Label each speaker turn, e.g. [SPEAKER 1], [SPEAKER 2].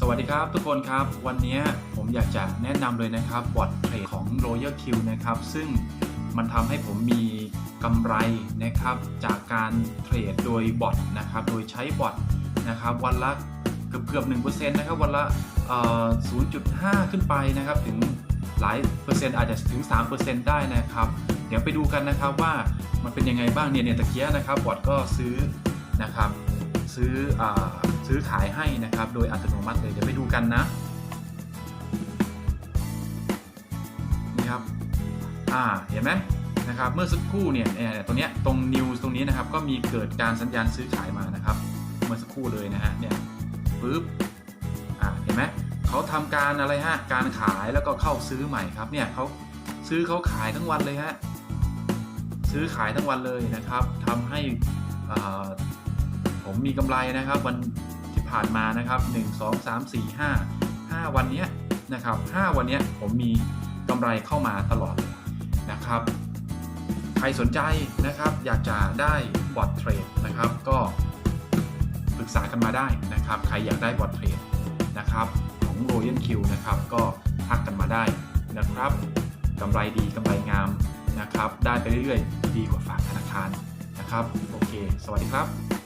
[SPEAKER 1] สวัสดีครับทุกคนครับ วันนี้ผมอยากจะแนะนำเลยนะครับบอทเทรดของ Royal Q นะครับ ซึ่งมันทำให้ผมมีกำไรนะครับ จากการเทรดโดยบอทนะครับ โดยใช้บอทนะครับ วันละเกือบเกือบ1%นะครับ วันละเอ่อ0.5ขึ้นไปนะครับ ถึงหลายเปอร์เซ็นต์อาจจะถึง3%ได้นะครับ เดี๋ยวไปดูกันนะครับว่ามันเป็นยังไงบ้างเนี่ยเนี่ยตะเกียนะครับบอทก็ซื้อนะครับ ซื้ออ ซื้อขายให้นะครับ โดยอัตโนมัติเลยเดี๋ยวไปดูกันนะนี่ครับอ่าเห็นไหมนะครับเมื่อสักครู่เนี่ยเอ่อตรงเนี้ยตรงนิวตรงนี้นะครับ ก็มีเกิดการสัญญาณซื้อขายมานะครับ เมื่อสักครู่เลยนะฮะเนี่ยปึ๊บอ่าเห็นไหมเขาทำการอะไรฮะการขายแล้วก็เข้าซื้อใหม่ครับเนี่ยเขาซื้อเขาขายทั้งวันเลยฮะซื้อขายทั้งวันเลยนะครับทำให้อ่าผมมีกำไรนะครับ วัน ผ่านมานะครับ 1 2 3 4 5 5 วันนี้นะครับ5วันนี้ผมมีกำไรเข้ามาตลอดเลยนะครับ ใครสนใจนะครับ อยากจะได้บอทเทรดนะครับ ก็ปรึกษากันมาได้นะครับ ใครอยากได้บอทเทรดนะครับของ Royal Q นะครับ ก็ทักกันมาได้นะครับกำไรดีกำไรงามนะครับ ได้ไปเรื่อยๆ ดีกว่าฝากธนาคารนะครับ โอเค สวัสดีครับ